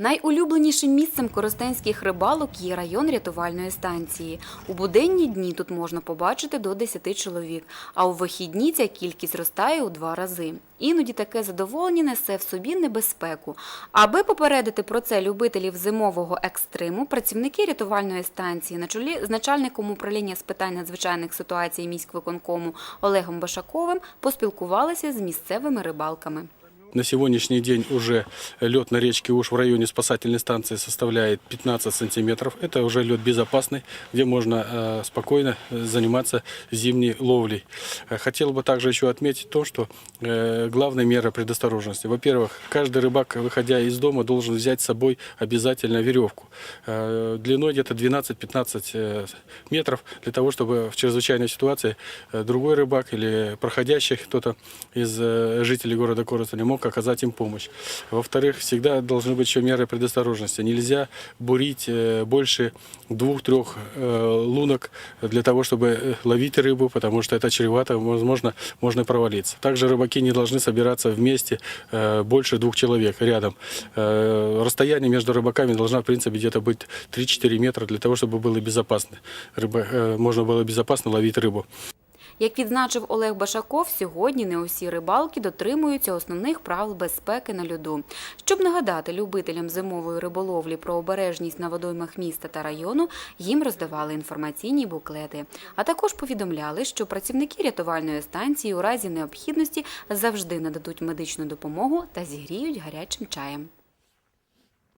Найулюбленішим місцем коростенських рибалок є район рятувальної станції. У буденні дні тут можна побачити до 10 чоловік, а у вихідні ця кількість зростає у два рази. Іноді таке задоволення несе в собі небезпеку. Аби попередити про це любителів зимового екстриму, працівники рятувальної станції на чолі з начальником управління з питань надзвичайних ситуацій міськвиконкому Олегом Башаковим поспілкувалися з місцевими рибалками. На сегодняшний день уже лед на речке Уж в районе спасательной станции составляет 15 сантиметров. Это уже лед безопасный, где можно э, спокойно заниматься зимней ловлей. Э, Хотел бы также еще отметить то, что э, главная мера предосторожности. Во-первых, каждый рыбак, выходя из дома, должен взять с собой обязательно веревку. Длиной где-то 12-15 э, метров, для того, чтобы в чрезвычайной ситуации другой рыбак или проходящий кто-то из жителей города Коростеля мог оказать им помощь. Во-вторых, всегда должны быть еще меры предосторожности. Нельзя бурить э, больше двух-трех э, лунок для того, чтобы э, ловить рыбу, потому что это чревато, возможно, можно провалиться. Также рыбаки не должны собираться вместе больше двух человек рядом. Расстояние между рыбаками должна, в принципе, где-то быть 3-4 метра для того, чтобы было безопасно. Рыба, можно было безопасно ловить рыбу. Як відзначив Олег Башаков, сьогодні не усі рибалки дотримуються основних правил безпеки на льоду. Щоб нагадати любителям зимової риболовлі про обережність на водоймах міста та району, їм роздавали інформаційні буклети. А також повідомляли, що працівники рятувальної станції у разі необхідності завжди нададуть медичну допомогу та зігріють гарячим чаєм.